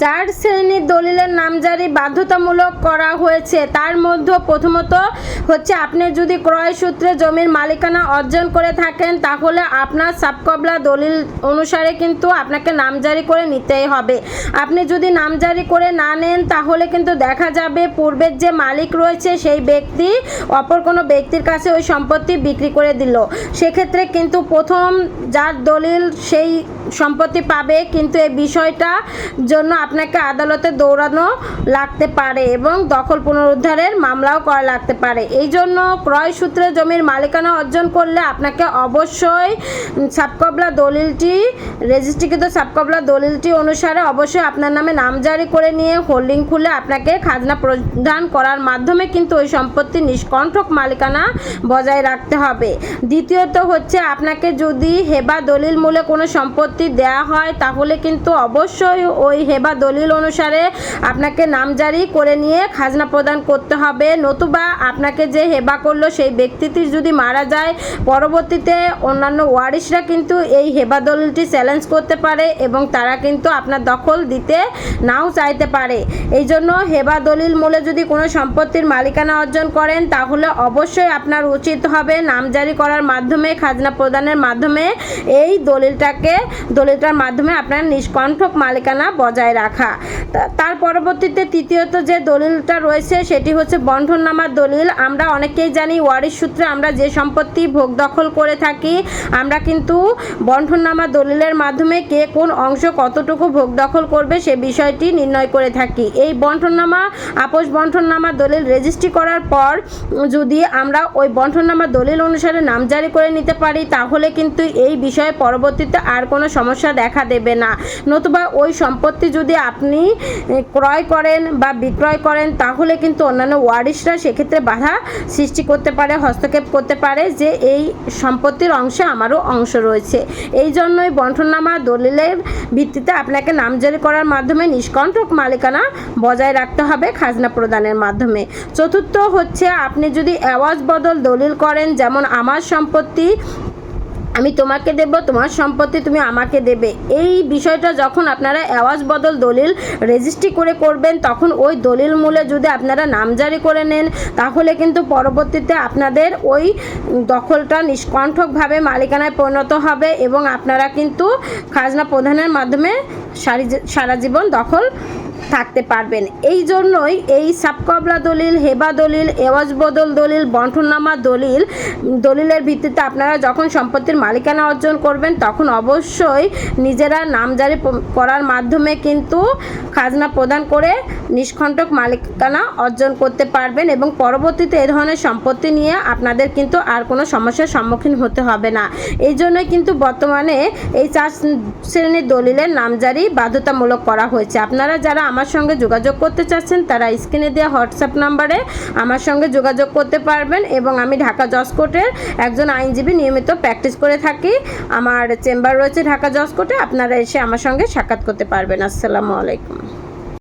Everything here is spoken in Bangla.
চার শ্রেণির দলিলের নামজারি বাধ্যতামূলক করা হয়েছে। তার মধ্যে প্রথমত হচ্ছে, আপনি যদি ক্রয় সূত্রে জমির মালিকানা অর্জন করে থাকেন, তাহলে আপনার সাবকবলা দলিল অনুসারে কিন্তু আপনাকে নামজারি করে নিতেই হবে। আপনি যদি নামজারি করে না নেন, তাহলে কিন্তু দেখা যাবে পূর্বের যে মালিক রয়েছে, সেই ব্যক্তি অপর কোনো ব্যক্তির কাছে ওই সম্পত্তি বিক্রি করে দিল। সেক্ষেত্রে কিন্তু প্রথম যার দলিল সেই সম্পত্তি পাবে, কিন্তু এই বিষয়টা জন্য আপনাকে আদালতে দৌড়ানো লাগতে পারে এবং দখল পুনরুদ্ধারের মামলাও করা লাগতে পারে। এই জন্য ক্রয় সূত্রে জমির মালিকানা অর্জন করলে আপনাকে অবশ্যই সাবকবলা দলিলটি, রেজিস্ট্রিকৃত সাবকবলা দলিলটি অনুসারে অবশ্যই আপনার নামে নামজারি করে নিয়ে হোল্ডিং খুলে আপনাকে খাজনা প্রদান করার মাধ্যমে কিন্তু ওই সম্পত্তি নিষ্কণ্ঠক মালিকানা বজায় রাখতে হবে। দ্বিতীয়ত হচ্ছে আপনাকে যদি হেবা দলিল মূলে কোনো সম্পত্তি দেয়া হয় তাহলে কিন্তু অবশ্যই ওই হেবা দলিল অনুসারে আপনাকে নামজারি করে নিয়ে খাজনা প্রদান করতে হবে। নতুবা আপনাকে যে হেবা করল সেই ব্যক্তিটি যদি মারা যায়, পরবর্তীতে অন্যান্য ওয়ারিশরা কিন্তু এই হেবা দলিলটি চ্যালেঞ্জ করতে পারে এবং তারা কিন্তু আপনার দখল দিতে নাও চাইতে পারে। এই জন্য হেবা দলিল মূলে যদি কোনো সম্পত্তির মালিকানা অর্জন করেন, তাহলে অবশ্যই আপনার উচিত হবে নামজারি করার মাধ্যমে, খাজনা প্রদানের মাধ্যমে এই দলিলটাকে, দলিলটার মাধ্যমে আপনার নিষ্কণ্ঠক মালিকানা বজায় রাখা। তা- তার পরবর্তীতে তৃতীয়ত যে দলিলটা রয়েছে সেটি হচ্ছে বন্ধননামার দলিল। আমরা অনেকেই জানি ওয়ারিশ সূত্রে আমরা যে সম্পত্তি ভোগ দখল করে থাকি, আমরা কিন্তু বন্ধননামা দলিলের মাধ্যমে কে কোন অংশ কতটুকু ভোগ দখল করবে সে বিষয়টি নির্ণয় করে থাকি। এই বন্ধননামা, আপোষ বন্ধননামা দলিল রেজিস্ট্রি করার পর যদি আমরা ওই বন্ধননামা দলিল অনুসারে নাম জারি করে নিতে পারি, তাহলে কিন্তু এই বিষয়ে পরবর্তীতে আর কোনো সমস্যা দেখা দেবে না। নতুবা ওই সম্পত্তি যদি আপনি ক্রয় করেন বা বিক্রয় করেন, তাহলে কিন্তু অন্যান্য ওয়ারিশরা সেক্ষেত্রে বাধা সৃষ্টি করতে পারে, হস্তক্ষেপ করতে পারে যে এই সম্পত্তির অংশে আমারও অংশ রয়েছে। এই জন্যই বন্ঠননামা দলিলের ভিত্তিতে আপনাকে নামজারি করার মাধ্যমে নিষ্কণ্ঠক মালিকানা বজায় রাখতে হবে খাজনা প্রদানের মাধ্যমে। চতুর্থ হচ্ছে, আপনি যদি আওয়াজ বদল দলিল করেন, যেমন আমার সম্পত্তি আমি তোমাকে দেব, তোমার সম্পত্তি তুমি আমাকে দেবে। এই বিষয়টা যখন আপনারা আওয়াজ বদল দলিল রেজিস্ট্রি করে করবেন, তখন ওই দলিল মূলে যদি আপনারা নামজারি করে নেন, তাহলে কিন্তু পরবর্তীতে আপনাদের ওই দখলটা নিষ্কণ্ঠকভাবে মালিকানায় পরিণত হবে এবং আপনারা কিন্তু খাজনা প্রদানের মাধ্যমে সারা জীবন দখল থাকতে পারবেন। এই জন্যই এই সাবকবলা দলিল, হেবা দলিল, এওয়াজ বদল দলিল বন্ঠননামা দলিল, দলিলের ভিত্তিতে আপনারা যখন সম্পত্তির মালিকানা অর্জন করবেন, তখন অবশ্যই নিজেরা নামজারি করার মাধ্যমে কিন্তু খাজনা প্রদান করে নিষ্কণ্টক মালিকানা অর্জন করতে পারবেন এবং পরবর্তীতে এ ধরনের সম্পত্তি নিয়ে আপনাদের কিন্তু আর কোনো সমস্যার সম্মুখীন হতে হবে না। এই জন্যই কিন্তু বর্তমানে এই চার শ্রেণির দলিলের নামজারি বাধ্যতামূলক করা হয়েছে। আপনারা যারা আমার সঙ্গে যোগাযোগ করতে চাচ্ছেন, তারা স্ক্রিনে দেওয়া হোয়াটসঅ্যাপ নাম্বারে আমার সঙ্গে যোগাযোগ করতে পারবেন এবং আমি ঢাকা জজ কোর্টের একজন আইনজীবী নিয়মিত প্র্যাকটিস করে থাকি। আমার চেম্বার রয়েছে ঢাকা জজ কোর্টে, আপনারা এসে আমার সঙ্গে সাক্ষাৎ করতে পারবেন। আসসালামু আলাইকুম।